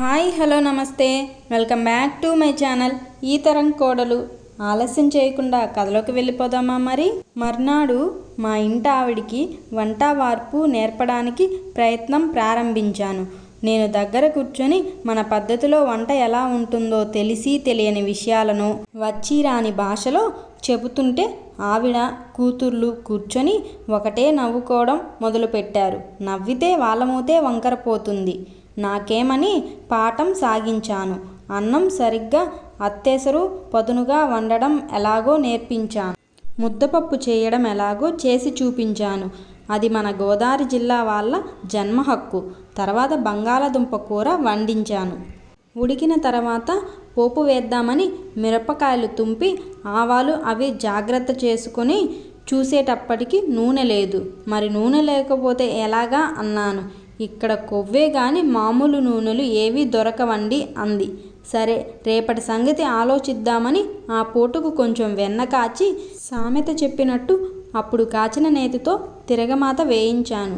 Hi hello నమస్తే. Welcome back to my channel ఈ తరం కోడలు. ఆలస్యం చేయకుండా కథలోకి వెళ్ళిపోదామా మరి? మర్నాడు మా ఇంటి ఆవిడికి వంట వార్పు నేర్పడానికి ప్రయత్నం ప్రారంభించాను. నేను దగ్గర కూర్చొని మన పద్ధతిలో వంట ఎలా ఉంటుందో తెలిసి తెలియని విషయాలను వచ్చి రాని భాషలో చెబుతుంటే ఆవిడ కూతుర్లు కూర్చొని ఒకటే నవ్వుకోవడం మొదలుపెట్టారు. నవ్వితే వాళ్ళమూతే వంకర పోతుంది. నాకేమని పాఠం సాగించాను. అన్నం సరిగ్గా అత్తెసరు పదునుగా వండడం ఎలాగో నేర్పించాను. ముద్దపప్పు చేయడం ఎలాగో చేసి చూపించాను. అది మన గోదావరి జిల్లా వాళ్ళ జన్మ హక్కు. తర్వాత బంగాళదుంప కూర వండించాను. ఉడికిన తర్వాత పోపు వేద్దామని మిరపకాయలు తుంపి ఆవాలు అవి జాగ్రత్త చేసుకొని చూసేటప్పటికి నూనె లేదు. మరి నూనె లేకపోతే ఎలాగా? అన్నాను. ఇక్కడ కొవ్వే గాని మామూలు నూనెలు ఏవీ దొరకవండి అంది. సరే రేపటి సంగతి ఆలోచిద్దామని ఆ పూటకు కొంచెం వెన్న కాచి సామెత చెప్పినట్టు అప్పుడు కాచిన నేతితో తిరగమాత వేయించాను.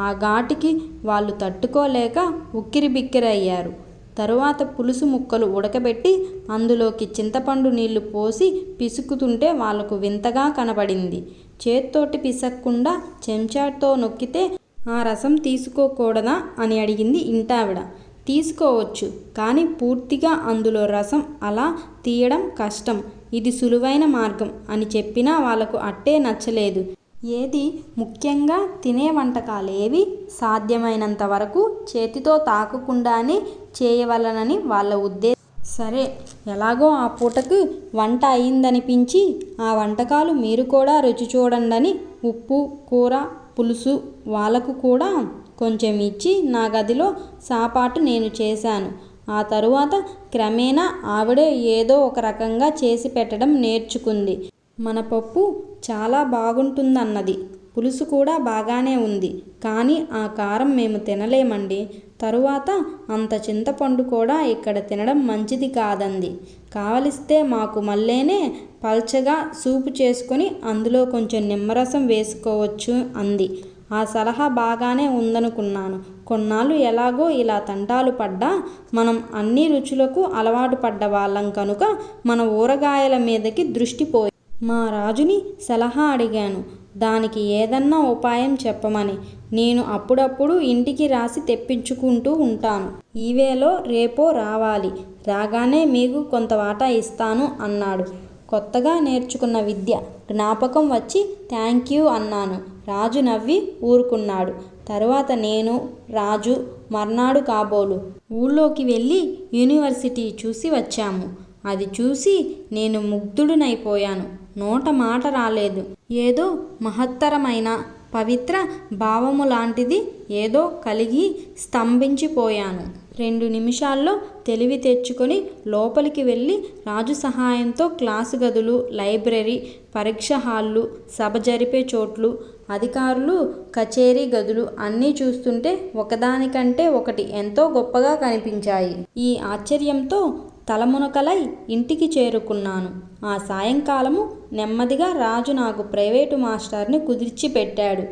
ఆ ఘాటికి వాళ్ళు తట్టుకోలేక ఉక్కిరి బిక్కిరయ్యారు తరువాత పులుసు ముక్కలు ఉడకబెట్టి అందులోకి చింతపండు నీళ్ళు పోసి పిసుకుతుంటే వాళ్ళకు వింతగా కనబడింది. చేత్తోటి పిసక్కుండా చెంచాతో నొక్కితే ఆ రసం తీసుకోకూడదా అని అడిగింది ఇంటావిడ. తీసుకోవచ్చు కానీ పూర్తిగా అందులో రసం అలా తీయడం కష్టం. ఇది సులువైన మార్గం అని చెప్పినా వాళ్ళకు అట్టే నచ్చలేదు. ఏది ముఖ్యంగా తినే వంటకాలేవి సాధ్యమైనంత వరకు చేతితో తాకకుండానే చేయవలనని వాళ్ళ ఉద్దేశం సరే ఎలాగో ఆ పూటకు వంట అయిందనిపించి ఆ వంటకాలు మీరు కూడా రుచి చూడండని ఉప్పు కూర పులుసు వాళ్ళకు కూడా కొంచెం ఇచ్చి నా గదిలో సాపాటు నేను చేశాను. ఆ తరువాత క్రమేణా ఆవిడే ఏదో ఒక రకంగా చేసి పెట్టడం నేర్చుకుంది. మన పప్పు చాలా బాగుంటుందన్నది. పులుసు కూడా బాగానే ఉంది. కానీ ఆ కారం మేము తినలేమండి. తరువాత అంత చింతపండు కూడా ఇక్కడ తినడం మంచిది కాదంది. కావలిస్తే మాకు మళ్ళేనే పల్చగా సూపు చేసుకొని అందులో కొంచెం నిమ్మరసం వేసుకోవచ్చు అంది. ఆ సలహా బాగానే ఉందనుకున్నాను. కొన్నాళ్ళు ఎలాగో ఇలా తంటాలు పడ్డా మనం అన్ని రుచులకు అలవాటు పడ్డ వాళ్ళం కనుక మన ఊరగాయల మీదకి దృష్టి పోయి మా రాజుని సలహా అడిగాను. దానికి ఏదన్నా ఉపాయం చెప్పమని. నేను అప్పుడప్పుడు ఇంటికి రాసి తెప్పించుకుంటూ ఉంటాను. ఈవేలో రేపో రావాలి. రాగానే మీకు కొంత వాటా ఇస్తాను అన్నాడు. కొత్తగా నేర్చుకున్న విద్య. జ్ఞాపకం వచ్చి థ్యాంక్ యూ అన్నాను. రాజు నవ్వి ఊరుకున్నాడు. తరువాత నేను రాజు మర్నాడు కాబోలు. ఊళ్ళోకి వెళ్ళి యూనివర్సిటీ చూసి వచ్చాము. అది చూసి నేను ముగ్ధుడునైపోయాను. నోట మాట రాలేదు. ఏదో మహత్తరమైన పవిత్ర భావము లాంటిది ఏదో కలిగి స్తంభించిపోయాను. రెండు నిమిషాల్లో తెలివి తెచ్చుకొని లోపలికి వెళ్ళి రాజు సహాయంతో క్లాసు గదులు లైబ్రరీ పరీక్ష హాళ్ళు సభ జరిపే చోట్లు అధికారులు కచేరీ గదులు అన్నీ చూస్తుంటే ఒకదానికంటే ఒకటి ఎంతో గొప్పగా కనిపించాయి. ఈ ఆశ్చర్యంతో తలమునకలై ఇంటికి చేరుకున్నాను. ఆ సాయంకాలము నెమ్మదిగా రాజు నాకు ప్రైవేటు మాస్టర్ని కుదిర్చి పెట్టాడు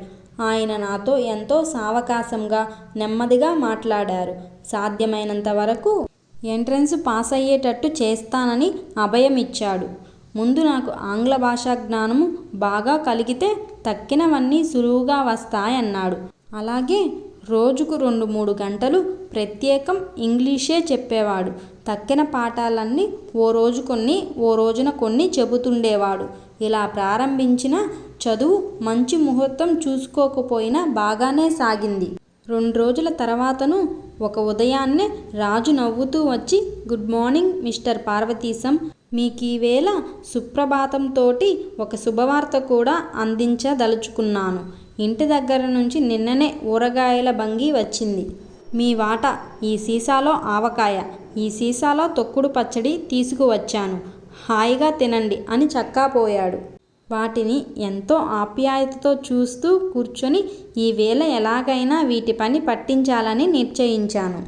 ఆయన నాతో ఎంతో సావకాశంగా నెమ్మదిగా మాట్లాడారు. సాధ్యమైనంత వరకు ఎంట్రన్స్ పాస్ అయ్యేటట్టు చేస్తానని అభయం ఇచ్చాడు ముందు నాకు ఆంగ్ల భాషా జ్ఞానము బాగా కలిగితే తక్కినవన్నీ సులువుగా వస్తాయన్నాడు. అలాగే రోజుకు రెండు మూడు గంటలు ప్రత్యేకం ఇంగ్లీషే చెప్పేవాడు. తక్కిన పాఠాలన్నీ ఓ రోజు కొన్ని ఓ రోజున కొన్ని చెబుతుండేవాడు. ఇలా ప్రారంభించిన చదువు మంచి ముహూర్తం చూసుకోకపోయినా బాగానే సాగింది. రెండు రోజుల తర్వాతను ఒక ఉదయాన్నే రాజు నవ్వుతూ వచ్చి గుడ్ మార్నింగ్ మిస్టర్ పార్వతీశం. మీకు ఈవేళ సుప్రభాతంతోటి ఒక శుభవార్త కూడా అందించదలుచుకున్నాను. ఇంటి దగ్గర నుంచి నిన్ననే ఊరగాయల బంగి వచ్చింది. మీ వాట ఈ సీసాలో ఆవకాయ. ఈ సీసాలో తొక్కుడు పచ్చడి తీసుకువచ్చాను. హాయిగా తినండి అని చక్కాపోయాడు. వాటిని ఎంతో ఆప్యాయతతో చూస్తూ కూర్చొని ఈవేళ ఎలాగైనా వీటి పని పట్టించాలని నిశ్చయించాను.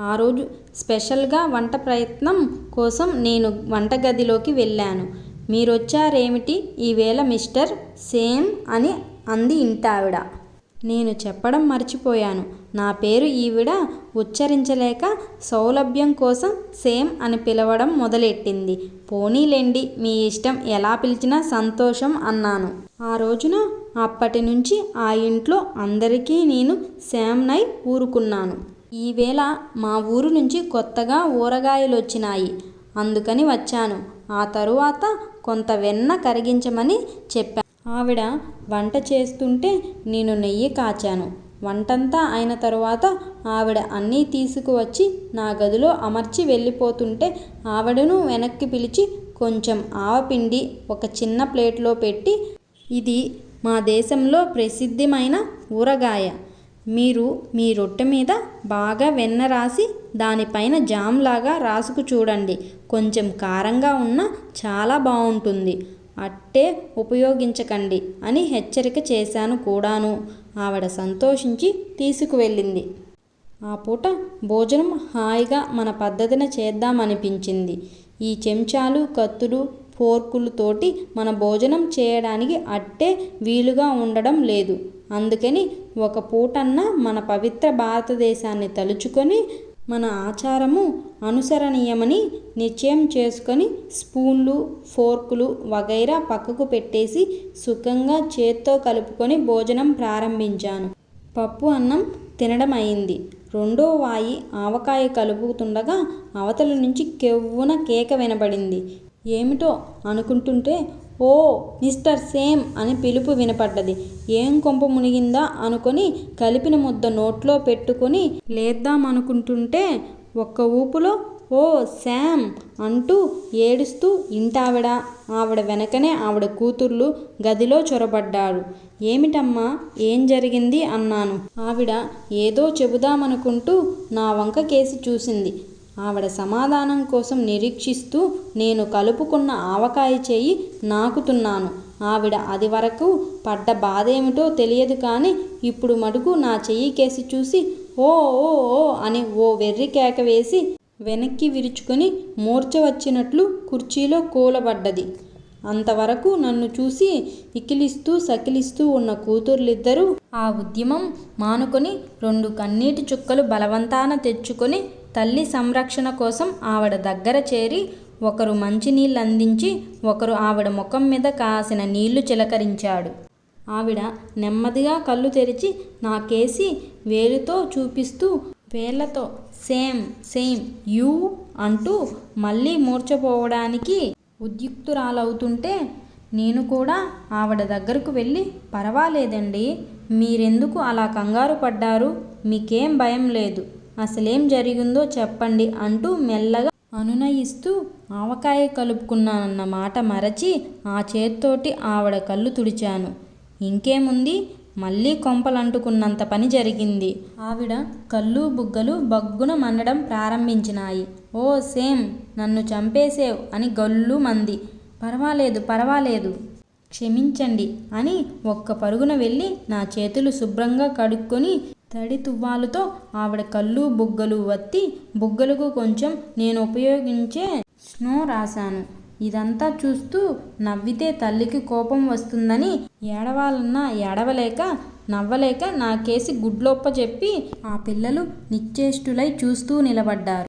ఆ రోజు స్పెషల్గా వంట ప్రయత్నం కోసం నేను వంటగదిలోకి వెళ్ళాను. మీరొచ్చారేమిటి? ఈవేళ మిస్టర్ సేమ్ అని అంది ఇంటావిడ. నేను చెప్పడం మర్చిపోయాను. నా పేరు ఈవిడ ఉచ్చరించలేక సౌలభ్యం కోసం సేమ్ అని పిలవడం మొదలెట్టింది. పోనీలేండి మీ ఇష్టం ఎలా పిలిచినా సంతోషం అన్నాను. ఆ రోజున అప్పటి నుంచి ఆ ఇంట్లో అందరికీ నేను శామ్నై ఊరుకున్నాను. ఈవేళ మా ఊరు నుంచి కొత్తగా ఊరగాయలు వచ్చినాయి. అందుకని వచ్చాను. ఆ తరువాత కొంత వెన్న కరిగించమని చెప్పాను. ఆవిడ వంట చేస్తుంటే నేను నెయ్యి కాచాను. వంటంతా అయిన తరువాత ఆవిడ అన్నీ తీసుకువచ్చి నా గదిలో అమర్చి వెళ్ళిపోతుంటే ఆవిడను వెనక్కి పిలిచి కొంచెం ఆవపిండి ఒక చిన్న ప్లేట్లో పెట్టి ఇది మా దేశంలో ప్రసిద్ధమైన ఊరగాయ. మీరు మీ రొట్టె మీద బాగా వెన్న రాసి దానిపైన జామ్ లాగా రాసుకు చూడండి. కొంచెం కారంగా ఉన్న చాలా బాగుంటుంది అట్టే ఉపయోగించకండి అని హెచ్చరిక చేశాను కూడాను. ఆవిడ సంతోషించి తీసుకువెళ్ళింది. ఆ పూట భోజనం హాయిగా మన పద్ధతిన చేద్దామనిపించింది. ఈ చెంచాలు కత్తులు ఫోర్కులతోటి మన భోజనం చేయడానికి అట్టే వీలుగా ఉండడం లేదు. అందుకని ఒక పూటన్నా మన పవిత్ర భారతదేశాన్ని తలుచుకొని మన ఆచారము అనుసరణీయమని నిశ్చయం చేసుకొని స్పూన్లు ఫోర్కులు వగైరా పక్కకు పెట్టేసి సుఖంగా చేత్తో కలుపుకొని భోజనం ప్రారంభించాను. పప్పు అన్నం తినడం అయింది రెండో వాయి ఆవకాయ కలుపుతుండగా అవతల నుంచి కెవ్వున కేక వినబడింది. ఏమిటో అనుకుంటుంటే ఓ మిస్టర్ సేమ్ అని పిలుపు వినపడ్డది. ఏం కొంప మునిగిందా అనుకొని కలిపిన ముద్ద నోట్లో పెట్టుకొని లేద్దామనుకుంటుంటే ఒక్క ఊపులో ఓ శామ్ అంటూ ఏడుస్తూ ఇంటావిడ ఆవిడ వెనకనే ఆవిడ కూతుర్లు గదిలో చొరబడ్డారు. ఏమిటమ్మా ఏం జరిగింది అన్నాను. ఆవిడ ఏదో చెబుదామనుకుంటూ నా వంక కేసి చూసింది. ఆవిడ సమాధానం కోసం నిరీక్షిస్తూ నేను కలుపుకున్న ఆవకాయ చేయి నాకుతున్నాను. ఆవిడ అది వరకు పడ్డ బాధేమిటో తెలియదు కానీ ఇప్పుడు మటుకు నా చెయ్యి కేసి చూసి ఓ ఓ ఓ అని ఓ వెర్రి కేక వేసి వెనక్కి విరుచుకొని మూర్చ వచ్చినట్లు కుర్చీలో కూలబడ్డది. అంతవరకు నన్ను చూసి ఇకిలిస్తూ సకిలిస్తూ ఉన్న కూతుర్లిద్దరూ ఆ ఉద్యమం మానుకొని రెండు కన్నీటి చుక్కలు బలవంతాన తెచ్చుకొని తల్లి సంరక్షణ కోసం ఆవిడ దగ్గర చేరి ఒకరు మంచినీళ్ళు అందించి ఒకరు ఆవిడ ముఖం మీద కాసిన నీళ్ళు చిలకరించాడు. ఆవిడ నెమ్మదిగా కళ్ళు తెరిచి నాకేసి వేలుతో చూపిస్తూ వేళ్ళతో సేమ్ సేమ్ యూ అంటూ మళ్ళీ మూర్చపోవడానికి ఉద్యుక్తురాలవుతుంటే నేను కూడా ఆవిడ దగ్గరకు వెళ్ళి పర్వాలేదండి మీరెందుకు అలా కంగారు పడ్డారు? మీకేం భయం లేదు. అసలేం జరిగిందో చెప్పండి అంటూ మెల్లగా అనునయిస్తూ ఆవకాయ కలుపుకున్నానన్న మాట మరచి ఆ చేత్తోటి ఆవిడ కళ్ళు తుడిచాను. ఇంకేముంది? మళ్ళీ కొంపలంటుకున్నంత పని జరిగింది. ఆవిడ కళ్ళు బుగ్గలు బగ్గున మండడం ప్రారంభించినాయి. ఓ సేమ్ నన్ను చంపేసేవ్ అని గల్లు మంది. పర్వాలేదు పర్వాలేదు. క్షమించండి అని ఒక్క పరుగున వెళ్ళి నా చేతులు శుభ్రంగా కడుక్కొని తడి తువ్వాలుతో ఆవిడ కళ్ళు బుగ్గలు వత్తి బుగ్గలకు కొంచెం నేను ఉపయోగించే స్నో రాశాను. ఇదంతా చూస్తూ నవ్వితే తల్లికి కోపం వస్తుందని ఏడవాలన్నా ఏడవలేక నవ్వలేక నా కేసి గుడ్లొప్ప చెప్పి ఆ పిల్లలు నిశ్చేష్టులై చూస్తూ నిలబడ్డారు.